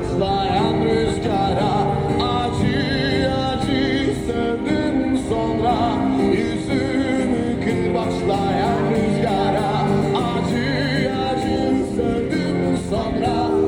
patlayan rüzgara Acı acı sevdim sonra. Yüzümü gül başlayan rüzgara Acı acı sevdim sonra.